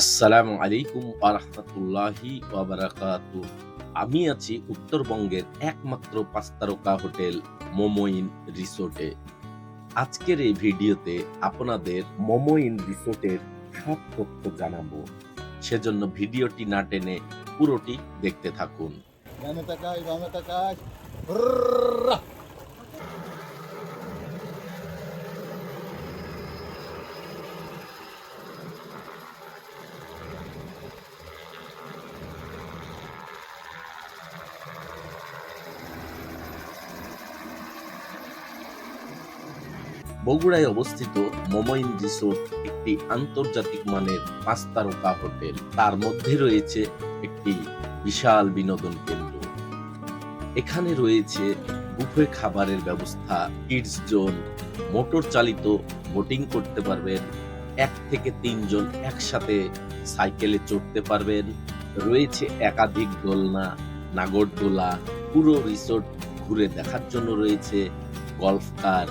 আসসালামু আলাইকুম আরহামতুল্লাহি ওয়াবারাকাতু আমি আছি উত্তরবঙ্গের একমাত্র পাঁচ তারকা হোটেল মোমোইন রিসোর্টে। আজকের এই ভিডিওতে আপনাদের মোমোইন রিসোর্টের সব তথ্য জানাব। সেজন্য ভিডিওটি না টেনে পুরোটি দেখতে থাকুন। বগুড়ায় অবস্থিত মোমোইন রিসোর্ট একটি আন্তর্জাতিক মানের পাঁচ তারকা হোটেল। তার মধ্যে রয়েছে একটি বিশাল বিনোদন কেন্দ্র। এখানে রয়েছে বুফে খাবারের ব্যবস্থা, কিডস জোন, মোটর চালিত বোটিং করতে পারবেন, এক থেকে তিনজন একসাথে সাইকেলে চড়তে পারবেন, রয়েছে একাধিক দোলনা, নাগরদোলা, পুরো রিসোর্ট ঘুরে দেখার জন্য রয়েছে গলফ কার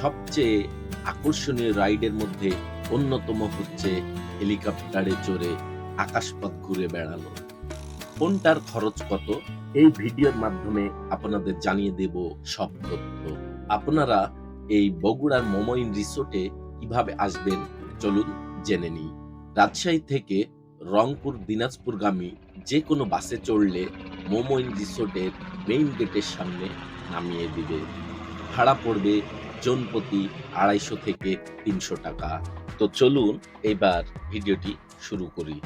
সবচেয়ে আকর্ষণীয় রাইডের মধ্যে অন্যতম হচ্ছে হেলিকপ্টারে চড়ে আকাশপথ ঘুরে বেড়ানো। কোনটার খরচ কত? এই ভিডিওর মাধ্যমে আপনাদের জানিয়ে দেব সব তথ্য। আপনারা এই বগুড়ার মোমোইন রিসোর্টে কীভাবে আসবেন, চলুন জেনে নিই। রাজশাহী থেকে রংপুর, দিনাজপুরগামী যে কোনো বাসে চড়লে মোমোইন রিসোর্টের মেইন গেটের সামনে নামিয়ে দিবে। ভাড়া পড়বে জনপ্রতি আড়াইশো থেকে তিনশো টাকা। তো চলুন এবার ভিডিওটি শুরু করি।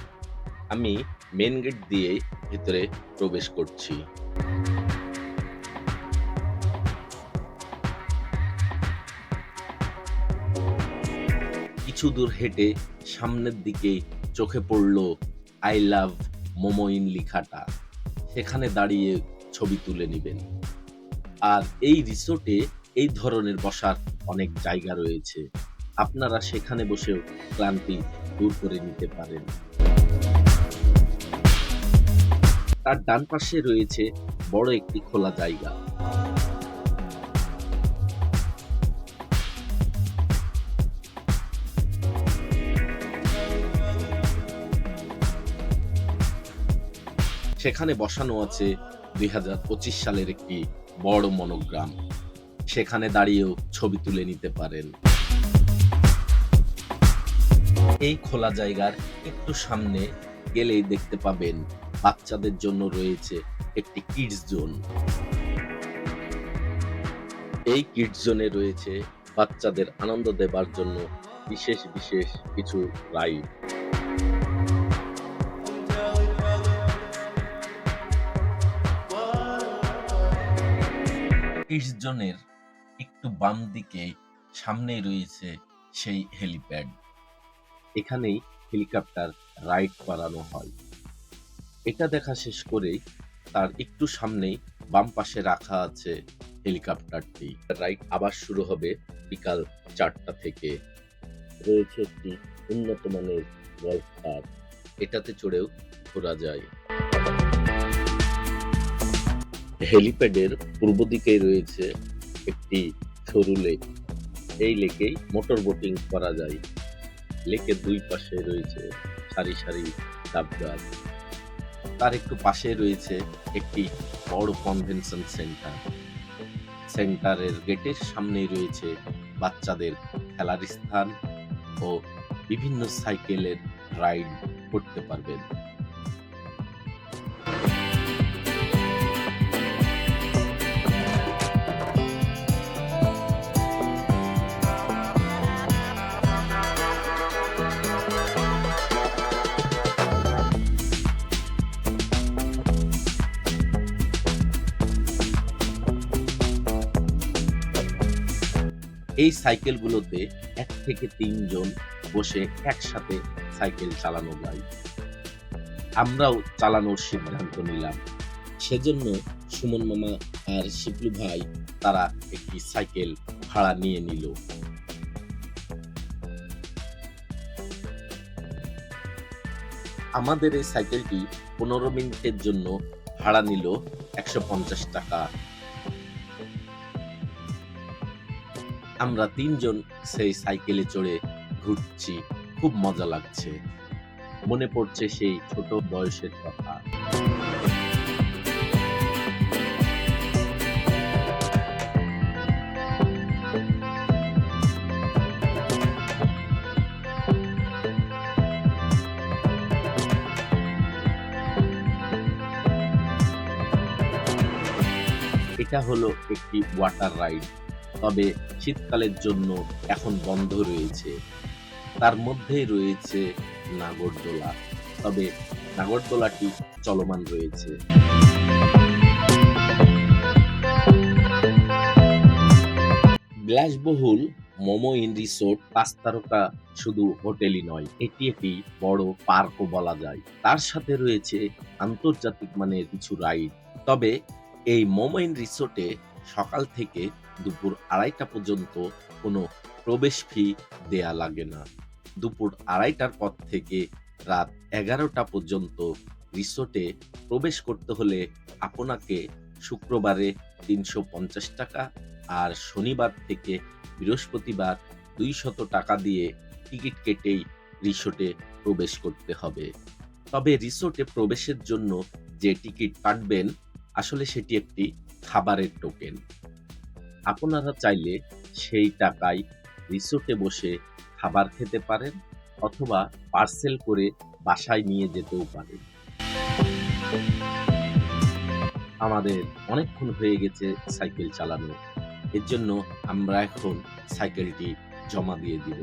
আমি মেন গেট দিয়ে ভিতরে প্রবেশ করছি। কিছু দূর হেঁটে সামনের দিকে চোখে পড়ল আই লাভ মোমোইন লিখাটা। সেখানে দাঁড়িয়ে ছবি তুলে নেবেন। আর এই রিসোর্টে এই ধরনের বসার অনেক জায়গা রয়েছে। আপনারা সেখানে বসেও ক্লান্তি দূর করে নিতে পারেন। তার ডান পাশে রয়েছে বড় একটি খোলা জায়গা। সেখানে বসানো আছে দুই হাজার পঁচিশ সালের একটি বড় মনোগ্রাম। সেখানে দাঁড়িয়েও ছবি তুলে নিতে পারেন। এই খোলা জায়গার একটু সামনে গেলেই দেখতে পাবেন বাচ্চাদের জন্য রয়েছে একটি কিডস জোন এই কিডস জোনে রয়েছে বাচ্চাদের আনন্দ দেবার জন্য বিশেষ বিশেষ কিছু রাইড কিডস জোনের একটু বাম দিকে সামনেই রয়েছে সেই হেলিপ্যাড এখানেই হেলিকপ্টার রাইড করানো হয়। এটা দেখা শেষ করেই তার একটু সামনেই বাম পাশে রাখা আছে হেলিকপ্টারটি রাইড আবার শুরু হবে বিকাল চারটা থেকে। রয়েছে একটি উন্নত মানের গল্ফ কার এটাতে চড়েও ঘোরা যায়। হেলিপ্যাডের পূর্ব দিকেই রয়েছে একটি সরু লেক। এই লেকেই মোটর বোটিং করা যায়। লেকের দুই পাশে রয়েছে সারি সারি ডাব তার একটু পাশে রয়েছে একটি বড় কনভেনশন সেন্টার। সেন্টারের গেটের সামনেই রয়েছে বাচ্চাদের খেলার স্থান ও বিভিন্ন সাইকেলের রাইড করতে পারবেন। এই সাইকেলগুলোতে এক থেকে তিনজন বসে একসাথে সাইকেল চালানো যায়। আমরাও চালানোর সিদ্ধান্ত নিলাম। সেজন্য সুমন মামা আর শিবলু ভাই, তারা একটি সাইকেল ভাড়া নিয়ে নিল। আমাদের এই সাইকেলটি পনেরো মিনিটের জন্য ভাড়া নিল একশো পঞ্চাশ টাকা। আমরা তিনজন সেই সাইকেলে চড়ে ঘুরছি, খুব মজা লাগছে। মনে পড়ছে সেই ছোট বয়সের কথা। এটা হলো একটি ওয়াটার রাইড তবে শীতকালের জন্য এখন বন্ধ রয়েছে। তার মধ্যেই রয়েছে নাগরদোলা। তবে নাগরদোলাটি চলমান রয়েছে। বিলাসবহুল মোমো ইন রিসোর্ট পাঁচ তারকা শুধু হোটেলই নয়, এটি একটি বড় পার্কও বলা যায়। তার সাথে রয়েছে আন্তর্জাতিক মানের কিছু রাইড। তবে এই মোমো ইন রিসোর্টে সকাল থেকে দুপুর আড়াইটা পর্যন্ত কোনো প্রবেশ ফি দেয়া লাগে না। দুপুর আড়াইটার পর থেকে রাত এগারোটা পর্যন্ত রিসোর্টে প্রবেশ করতে হলে আপনাকে শুক্রবারে তিনশো পঞ্চাশ টাকা আর শনিবার থেকে বৃহস্পতিবার দুইশত টাকা দিয়ে টিকিট কেটেই রিসোর্টে প্রবেশ করতে হবে। তবে রিসোর্টে প্রবেশের জন্য যে টিকিট কাটবেন, আসলে সেটি একটি খাবারের টোকেন আপনারা চাইলে সেই টাকায় রিসোর্টে বসে খাবার খেতে পারেন অথবা পার্সেল করে বাসায় নিয়ে যেতেও পারেন। আমাদের অনেকক্ষণ হয়ে গেছে সাইকেল চালানো, এর জন্য আমরা এখন সাইকেলটি জমা দিয়ে দিব।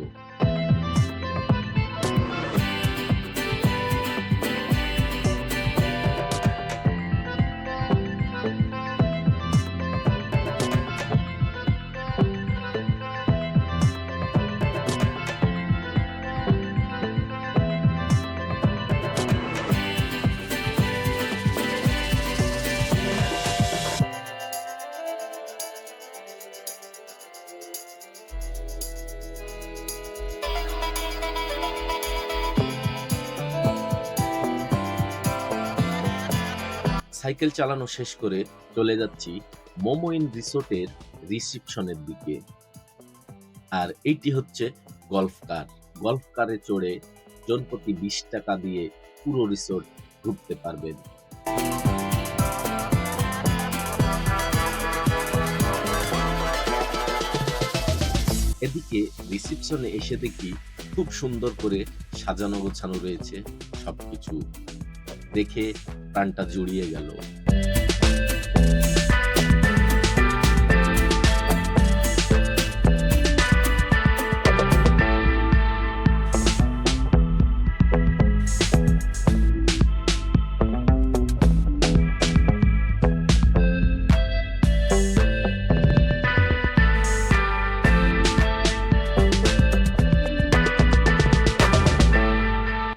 সাইকেল চালানো শেষ করে চলে যাচ্ছি মোমো ইন রিসোর্টের রিসিপশনের দিকে। আর এইটি হচ্ছে গল্ফ কার। গল্ফ কারে চড়ে জনপ্রতি বিশ টাকা দিয়ে পুরো রিসোর্ট ঘুরতে পারবেন। এদিকে রিসিপশনে এসে দেখি খুব সুন্দর করে সাজানো গোছানো রয়েছে সবকিছু। দেখে প্রাণটা জুড়িয়ে গেল।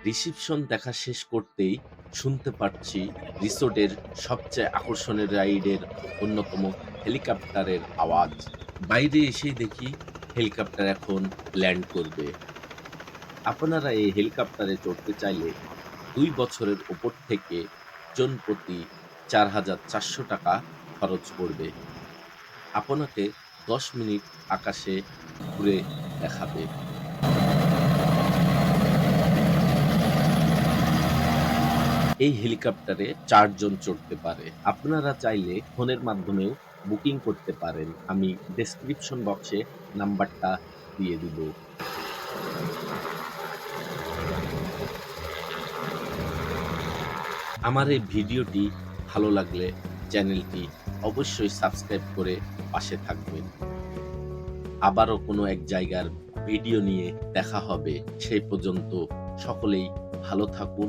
রিসিপশন দেখা শেষ করতেই শুনতে পাচ্ছি রিসোর্টের সবচেয়ে আকর্ষণের রাইডের অন্যতম হেলিকপ্টারের আওয়াজ। বাইরে এসেই দেখি হেলিকপ্টার এখন ল্যান্ড করবে। আপনারা এই হেলিকপ্টারে চড়তে চাইলে দুই বছরের ওপর থেকে জন প্রতি চার হাজার চারশো টাকা খরচ পড়বে আপনাকে দশ মিনিট আকাশে ঘুরে দেখাবে। এই হেলিকপ্টারে চারজন চড়তে পারে। আপনারা চাইলে ফোনের মাধ্যমেও বুকিং করতে পারেন। আমি ডেসক্রিপশন বক্সে নাম্বারটা দিয়ে দিব। আমার এই ভিডিওটি ভালো লাগলে চ্যানেলটি অবশ্যই সাবস্ক্রাইব করে পাশে থাকবেন। আবারও কোনো এক জায়গার ভিডিও নিয়ে দেখা হবে। সেই পর্যন্ত সকলেই ভালো থাকুন